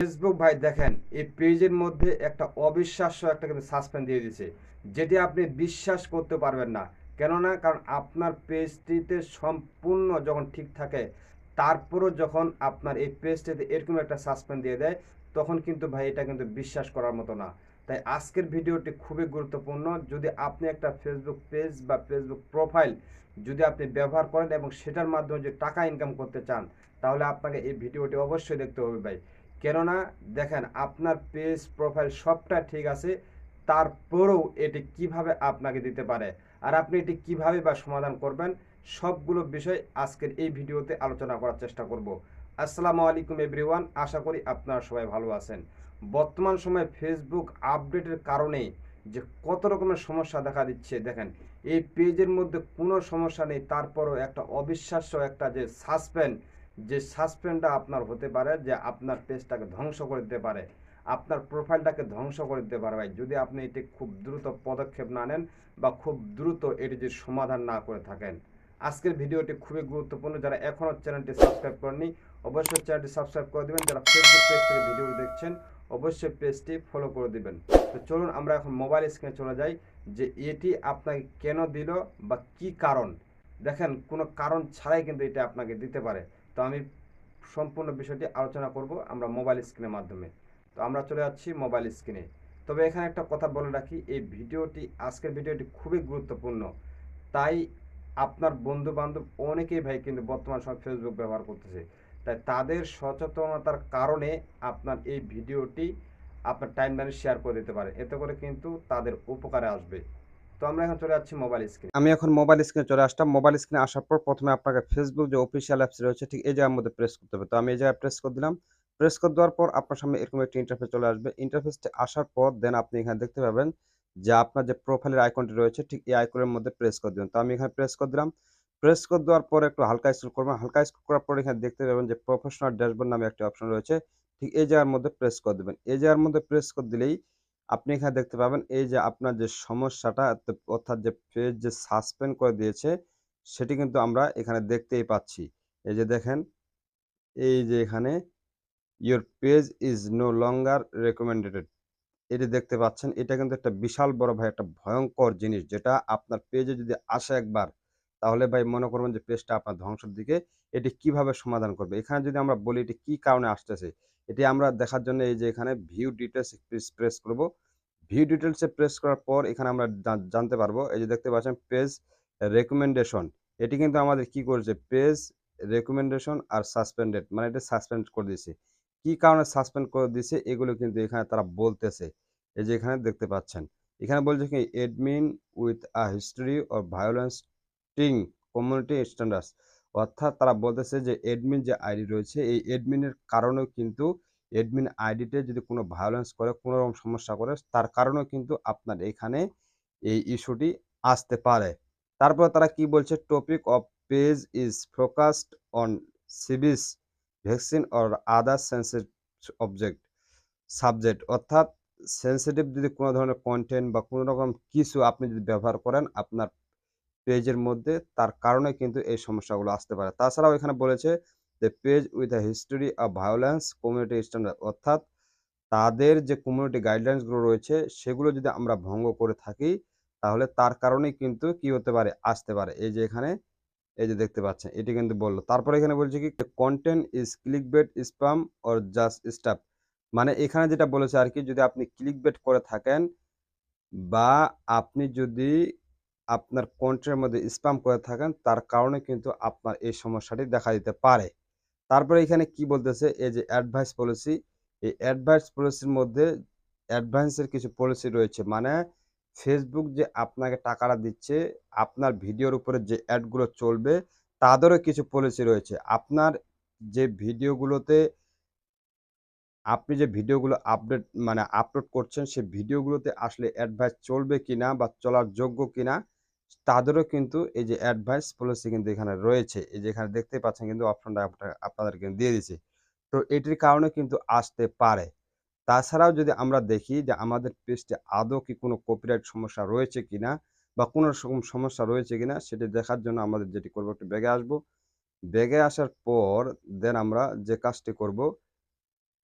Facebook ভাই, দেখেন, এই পেজের মধ্যে একটা অবিশ্বাস্য একটা কিন্তু সাসপেন্ড দিয়ে দিয়েছে, যেটি আপনি বিশ্বাস করতে পারবেন না। কেননা, কারণ আপনার পেজটিতে সম্পূর্ণ যখন ঠিক থাকে, তারপরও যখন আপনার এই পেজটিতে এরকম একটা সাসপেন্ড দিয়ে দেয়, তখন কিন্তু, ভাই, এটা কিন্তু বিশ্বাস করার মতো না। তাই আজকের ভিডিওটি খুবই গুরুত্বপূর্ণ। যদি আপনি একটা ফেসবুক পেজ বা ফেসবুক প্রোফাইল যদি আপনি ব্যবহার করেন এবং সেটার মাধ্যমে যদি টাকা ইনকাম করতে চান, তাহলে আপনাকে এই ভিডিওটি অবশ্যই দেখতে হবে, ভাই। কেননা দেখেন আপনার পেজ প্রোফাইল সবটা ঠিক আছে, তারপরেও এটি কীভাবে আপনাকে দিতে পারে আর আপনি এটি কীভাবে বা সমাধান করবেন, সবগুলো বিষয় আজকের এই ভিডিওতে আলোচনা করার চেষ্টা করব। আসসালামু আলাইকুম এভরিওয়ান আশা করি আপনারা সবাই ভালো আছেন। বর্তমান সময়ে ফেসবুক আপডেটের কারণে যে কত রকমের সমস্যা দেখা দিচ্ছে, দেখেন এই পেজের মধ্যে কোনো সমস্যা নেই, তারপরও একটা অবিশ্বাস্য একটা যে সাসপেন্ড যে সাসপেন্ডটা আপনার হতে পারে, যে আপনার পেজটাকে ধ্বংস করে দিতে পারে, আপনার প্রোফাইলটাকে ধ্বংস করে দিতে পারে ভাই। যদি আপনি এটি খুব দ্রুত পদক্ষেপ না নেন বা খুব দ্রুত এটি যদি সমাধান না করে থাকেন। আজকের ভিডিওটি খুবই গুরুত্বপূর্ণ। যারা এখনও চ্যানেলটি সাবস্ক্রাইব করেনি অবশ্যই চ্যানেলটি সাবস্ক্রাইব করে দেবেন। যারা ফেসবুক পেজ থেকে ভিডিও দেখছেন, অবশ্যই পেজটি ফলো করে দিবেন। তো চলুন আমরা এখন মোবাইল স্ক্রিনে চলে যাই, যে এটি আপনাকে কেন দিল বা কি কারণ? দেখেন, কোনো কারণ ছাড়াই কিন্তু এটা আপনাকে দিতে পারে। তো আমি সম্পূর্ণ বিষয়টি আলোচনা করব আমরা মোবাইল স্ক্রিনের মাধ্যমে। তো আমরা চলে যাচ্ছি মোবাইল স্ক্রিনে। তবে এখানে একটা কথা বলে রাখি, এই ভিডিওটি, আজকের ভিডিওটি খুবই গুরুত্বপূর্ণ। তাই আপনার বন্ধু বান্ধব অনেকেই ভাই কিন্তু বর্তমান সময় ফেসবুক ব্যবহার করতেছে। তাই তাদের সচেতনতার কারণে আপনার এই ভিডিওটি আপনার টাইম লাইনে শেয়ার করে দিতে পারে। এতে করে কিন্তু তাদের উপকারে আসবে। তো আমরা এখন চলে যাচ্ছি মোবাইল স্ক্রিন আমি এখন মোবাইল স্ক্রিনে চলে আসলাম। মোবাইল স্ক্রিনে আসার পর প্রথমে আপনাকে ফেসবুক যে অফিসিয়াল অ্যাপস রয়েছে, ঠিক এই জায়গার মধ্যে প্রেস করতে হবে। তো আমি এই জায়গায় প্রেস করে দিলাম। প্রেস করে দেওয়ার পর আপনার সামনে এরকম একটি ইন্টারফেস চলে আসবে। ইন্টারফেসটি আসার পর দেন আপনি এখানে দেখতে পাবেন যে আপনার যে প্রোফাইলের আইকনটি রয়েছে, ঠিক এই আইকনের মধ্যে প্রেস করে দিবেন। তো আমি এখানে প্রেস করে দিলাম। প্রেস করে দেওয়ার পর একটু হালকা স্ক্রল করবেন। হালকা স্ক্রল করার পর এখানে দেখতে পাবেন যে প্রফেশনাল ড্যাশবোর্ড নামে একটি অপশন রয়েছে। ঠিক এই জায়গার মধ্যে প্রেস করে দেবেন। এই জায়গার মধ্যে প্রেস করে দিলেই আপনি এখানে দেখতে পাবেন, এই যে আপনার যে সমস্যাটা অর্থাৎ যে পেজ যে সাসপেন্ড করে দিয়েছে, সেটি কিন্তু আমরা এখানে দেখতেই পাচ্ছি। এই যে দেখেন, এই যে এখানে your page is no longer recommended এটি দেখতে পাচ্ছেন, এটা কিন্তু একটা বিশাল বড় ভাই, একটা ভয়ঙ্কর জিনিস, যেটা আপনার পেজে যদি আসে একবার, তাহলে ভাই মনে করবেন যে পেজটা আপনার ধ্বংসের দিকে, এটি কীভাবে সমাধান করবে? এখানে যদি আমরা বলি, এটি কি কারণে আসতেছে? এটি আমরা দেখার জন্য এই যে এখানে ভিউ ডিটেলস প্রেস করব। ভিউ ডিটেলসে প্রেস করার পর এখানে আমরা জানতে পারব। এই যে দেখতে পাচ্ছেন পেজ রেকমেন্ডেশন এটি কিন্তু আমাদের কি করেছে? পেজ রেকমেন্ডেশন আর সাসপেন্ডেড মানে এটা সাসপেন্ড করে দিয়েছে। কি কারণে সাসপেন্ড করে দিয়েছে? এগুলো কিন্তু এখানে তারা বলতেছে। এই যে এখানে দেখতে পাচ্ছেন, এখানে বলছে কি admin with a history of violence টিং কমিউনিটি স্ট্যান্ডার্ডস অর্থাৎ তারা বলতেছে যে এডমিন যে আইডি রয়েছে, এই এডমিনের কারণেও কিন্তু এডমিন আইডিতে যদি কোনো ভায়োলেন্স করে, কোনো রকম সমস্যা করে, তার কারণেও কিন্তু আপনার এখানে এই ইস্যুটি আসতে পারে। তারপর তারা কি বলছে? Topic of page is focused on সিবিস vaccine or other sensitive object subject অর্থাৎ সেন্সিটিভ যদি কোনো ধরনের কন্টেন্ট বা কোনো রকম কিছু আপনি যদি ব্যবহার করেন, আপনার পেজের মধ্যে তার কারণে কিন্তু এই সমস্যাগুলো আসতে পারে। তাছাড়াও এখানে বলেছে যে, page with a history of violence community standard অর্থাৎ তাদের যে কমিউনিটি গাইডলাইন্সগুলো রয়েছে, সেগুলো যদি আমরা ভঙ্গ করে থাকি, তাহলে তার কারণেই কিন্তু কি হতে পারে, আসতে পারে। এই যে এখানে, এই যে দেখতে পাচ্ছেন, এটি কিন্তু বলল। তারপরে এখানে বলছে কি content is click bait spam or just stuff মানে এখানে যেটা বলেছে আর কি, যদি আপনি ক্লিক বেট করে থাকেন, বা আপনি যদি আপনার কন্টেন্টের মধ্যে স্প্যাম করে থাকেন, তার কারণে কিন্তু আপনার এই সমস্যাটি দেখা দিতে পারে। তারপরে এখানে কি বলতেছে? এই যে অ্যাডভাইস পলিসি এই অ্যাডভাইস পলিসির মধ্যে অ্যাডভান্সের কিছু পলিসি রয়েছে। মানে ফেসবুক যে আপনাকে টাকাটা দিচ্ছে, আপনার ভিডিওর উপরে যে অ্যাডগুলো চলবে, তাদেরও কিছু পলিসি রয়েছে। আপনার যে ভিডিওগুলোতে আপনি যে ভিডিওগুলো আপডেট মানে আপলোড করছেন সেই ভিডিওগুলোতে আসলে অ্যাডভাইস চলবে কিনা বা চলার যোগ্য কিনা তাদেরও কিন্তু এই যে অ্যাডভাইস পলিসি কিন্তু এখানে রয়েছে। এই যে এখানে দেখতে পাচ্ছেন কিন্তু অপশনটা আপনার- আপনাদেরকে দিয়ে দিয়েছে। তো এটির কারণে কিন্তু আসতে পারে। তাছাড়াও যদি আমরা দেখি যে আমাদের পেজটে আদৌ কি কোনো কপিরাইট সমস্যা রয়েছে কিনা বা কোনো রকম সমস্যা রয়েছে কিনা, সেটি দেখার জন্য আমাদের যেটি করব একটু ব্যাগে আসব। ব্যাগে আসার পর দেন আমরা যে কাজটি করব,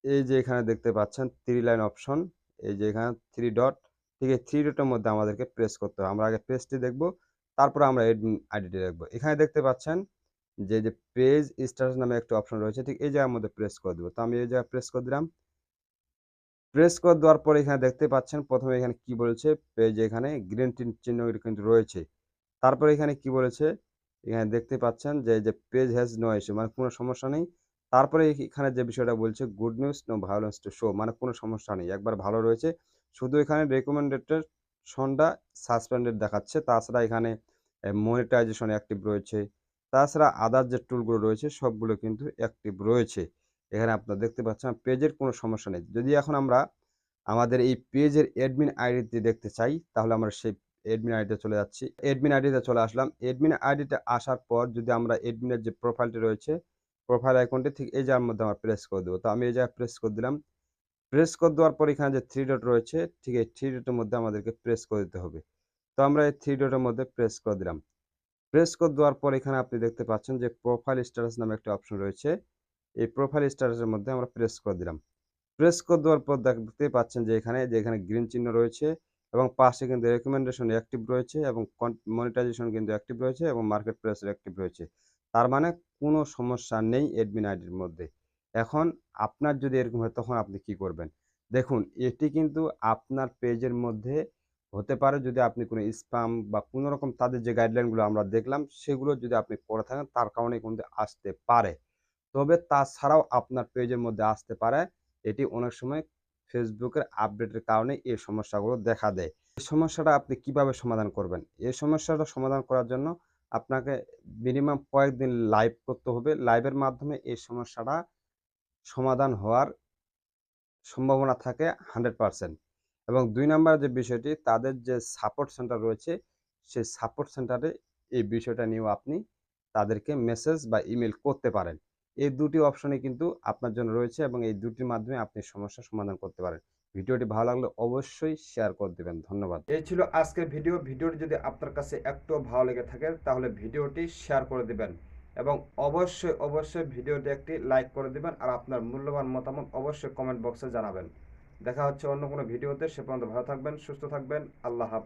এই যে এখানে দেখতে পাচ্ছেন থ্রি লাইন অপশন এই যে এখানে থ্রি ডট ঠিক এই থ্রি ডটের মধ্যে আমাদেরকে প্রেস করতে হবে আমরা আগে পেজটি দেখব, তারপরে আমরা এডমিন আইডিটি দেখব। এখানে দেখতে পাচ্ছেন যে যে পেজ স্ট্যাটাস নামে একটা অপশন রয়েছে, ঠিক এই জায়গার মধ্যে প্রেস করে দেবো। তো আমি এই জায়গায় প্রেস করে দিলাম। প্রেস করে দেওয়ার পরে এখানে দেখতে পাচ্ছেন, প্রথমে এখানে কি বলেছে? পেজ এখানে গ্রিন টিন চিহ্ন কিন্তু রয়েছে। তারপরে এখানে কি বলেছে? এখানে দেখতে পাচ্ছেন যে যে পেজ হ্যাজ নো ইস্যু মানে কোনো সমস্যা নেই। তারপরে এখানে যে বিষয়টা বলছে good news no violence to show মানে কোনো সমস্যা নেই। একবার ভালো রয়েছে শুধু এখানে রেকমেন্ডেডের সন্ডা সাসপেন্ডেড দেখাচ্ছে, তাছাড়া এখানে মনিটাইজেশন অ্যাক্টিভ রয়েছে, তাছাড়া আদার যে টুলগুলো রয়েছে, সবগুলো কিন্তু অ্যাক্টিভ রয়েছে। এখানে আপনারা দেখতে পাচ্ছেন পেজের কোনো সমস্যা নেই। যদি এখন আমরা আমাদের এই পেজের অ্যাডমিন আইডিতে দেখতে চাই, তাহলে আমরা সেই অ্যাডমিন আইডিতে চলে যাচ্ছি। অ্যাডমিন আইডিতে চলে আসলাম। অ্যাডমিন আইডিতে আসার পর যদি আমরা অ্যাডমিনের যে প্রোফাইলটি রয়েছে প্রোফাইল আইকনটি ঠিক এই জায়গার মধ্যে আমরা প্রেস করে দেবো। তো আমি এই জায়গায় প্রেস করে দিলাম। প্রেস করে দেওয়ার পর এখানে যে থ্রি ডট রয়েছে, ঠিক এই থ্রি ডটের মধ্যে আমাদেরকে প্রেস করে দিতে হবে। তো আমরা এই থ্রি ডটের মধ্যে প্রেস করে দিলাম। প্রেস করে দেওয়ার পর এখানে আপনি দেখতে পাচ্ছেন যে প্রোফাইল স্ট্যাটাস নামে একটা অপশন রয়েছে। এই প্রোফাইল স্ট্যাটাসের মধ্যে আমরা প্রেস করে দিলাম। প্রেস করে দেওয়ার পর দেখতে পাচ্ছেন যে এখানে যে এখানে গ্রিন চিহ্ন রয়েছে এবং পাশে কিন্তু রেকমেন্ডেশন অ্যাক্টিভ রয়েছে এবং মনিটাইজেশন কিন্তু অ্যাক্টিভ রয়েছে এবং মার্কেট প্লেস অ্যাক্টিভ রয়েছে। তার মানে কোনো সমস্যা নেই অ্যাডমিন আইডির মধ্যে। এখন আপনার যদি এরকম হয়, তখন আপনি কি করবেন? দেখুন, এটি কিন্তু আপনার পেজের মধ্যে হতে পারে যদি আপনি কোনো স্পাম বা কোনো রকম তাদের যে গাইডলাইনগুলো আমরা দেখলাম, সেগুলো যদি আপনি করে থাকেন, তার কারণে কিন্তু আসতে পারে। তবে তাছাড়াও আপনার পেজের মধ্যে আসতে পারে, এটি অনেক সময় ফেসবুকের আপডেটের কারণে এই সমস্যাগুলো দেখা দেয়। এই সমস্যাটা আপনি কীভাবে সমাধান করবেন? এই সমস্যাটা সমাধান করার জন্য আপনাকে মিনিমাম কয়েকদিন লাইভ করতে হবে। লাইভের মাধ্যমে এই সমস্যাটা সমাধান হওয়ার সম্ভাবনা থাকে হান্ড্রেড পারসেন্ট। এবং দুই নম্বর যে বিষয়টি, তাদের যে সাপোর্ট সেন্টার রয়েছে, সেই সাপোর্ট সেন্টারে এই বিষয়টা নিয়েও আপনি তাদেরকে মেসেজ বা ইমেল করতে পারেন। এই দুটি অপশনই কিন্তু আপনার জন্য রয়েছে এবং এই দুটির মাধ্যমে আপনি সমস্যার সমাধান করতে পারেন। ভিডিওটি ভালো লাগলে অবশ্যই শেয়ার করে দেবেন। ধন্যবাদ। এই ছিল আজকের ভিডিও। ভিডিওটি যদি আপনার কাছে একটু ভালো লেগে থাকে, তাহলে ভিডিওটি শেয়ার করে দিবেন। এবং অবশ্যই অবশ্যই ভিডিওটি একটি লাইক করে দিবেন আর আপনার মূল্যবান মতামত অবশ্যই কমেন্ট বক্সে জানাবেন। দেখা হচ্ছে অন্য কোনো ভিডিওতে সে পর্যন্ত ভালো থাকবেন, সুস্থ থাকবেন, আল্লাহ হাফেজ।